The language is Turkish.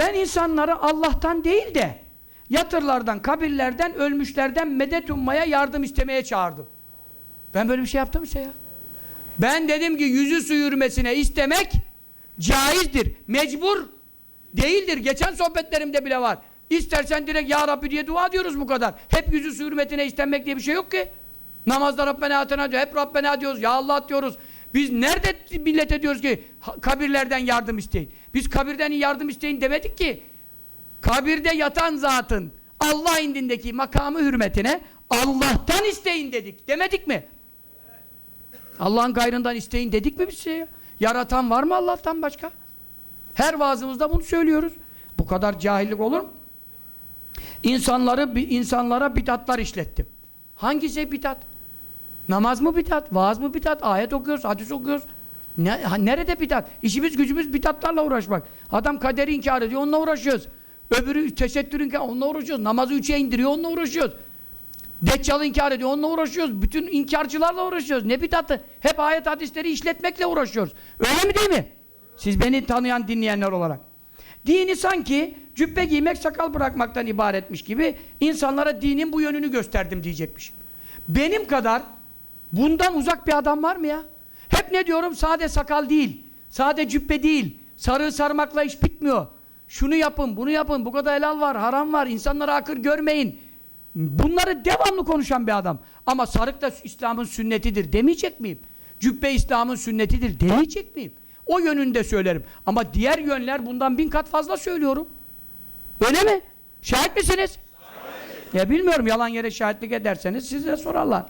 Ben insanları Allah'tan değil de yatırlardan, kabirlerden, ölmüşlerden medet ummaya yardım istemeye çağırdım. Ben böyle bir şey yaptım işte ya. Ben dedim ki yüzü su yürümesine istemek caizdir. Mecbur değildir. Geçen sohbetlerimde bile var. İstersen direkt Ya Rabbi diye dua diyoruz bu kadar. Hep yüzü su hürmetine istenmek diye bir şey yok ki. Namazda Rabbena atena diyor. Hep Rabbena diyoruz. Ya Allah diyoruz. Biz nerede millete diyoruz ki kabirlerden yardım isteyin. Biz kabirden yardım isteyin demedik ki. Kabirde yatan zatın Allah indindeki makamı hürmetine Allah'tan isteyin dedik. Demedik mi? Allah'ın gayrından isteyin dedik mi biz ya? Yaratan var mı Allah'tan başka? Her vaazımızda bunu söylüyoruz. Bu kadar cahillik olur mu? İnsanları, insanlara bidatlar işlettim. Hangisi bidat? Namaz mı bidat? Vaaz mı bidat? Ayet okuyoruz, hadis okuyoruz. Ne, ha- nerede bidat? İşimiz gücümüz bidatlarla uğraşmak. Adam kaderi inkar ediyor, onunla uğraşıyoruz. Öbürü tesettür inkar, onunla uğraşıyoruz. Namazı üçe indiriyor, onunla uğraşıyoruz. Deccalı inkar ediyor, onunla uğraşıyoruz. Bütün inkarcılarla uğraşıyoruz. Ne bidatı? Hep ayet hadisleri işletmekle uğraşıyoruz. Öyle mi değil mi? Siz beni tanıyan, dinleyenler olarak. Dini sanki cübbe giymek, sakal bırakmaktan ibaretmiş gibi insanlara dinin bu yönünü gösterdim diyecekmiş. Benim kadar bundan uzak bir adam var mı ya? Hep ne diyorum? Sade sakal değil, sade cübbe değil, sarı sarmakla iş bitmiyor. Şunu yapın, bunu yapın, bu kadar helal var, haram var, insanlara akır görmeyin. Bunları devamlı konuşan bir adam. Ama sarık da İslam'ın sünnetidir demeyecek miyim? Cübbe İslam'ın sünnetidir demeyecek miyim? O yönünde söylerim. Ama diğer yönler bundan bin kat fazla söylüyorum. Öyle mi? Şahit misiniz? Ya bilmiyorum yalan yere şahitlik ederseniz size sorarlar.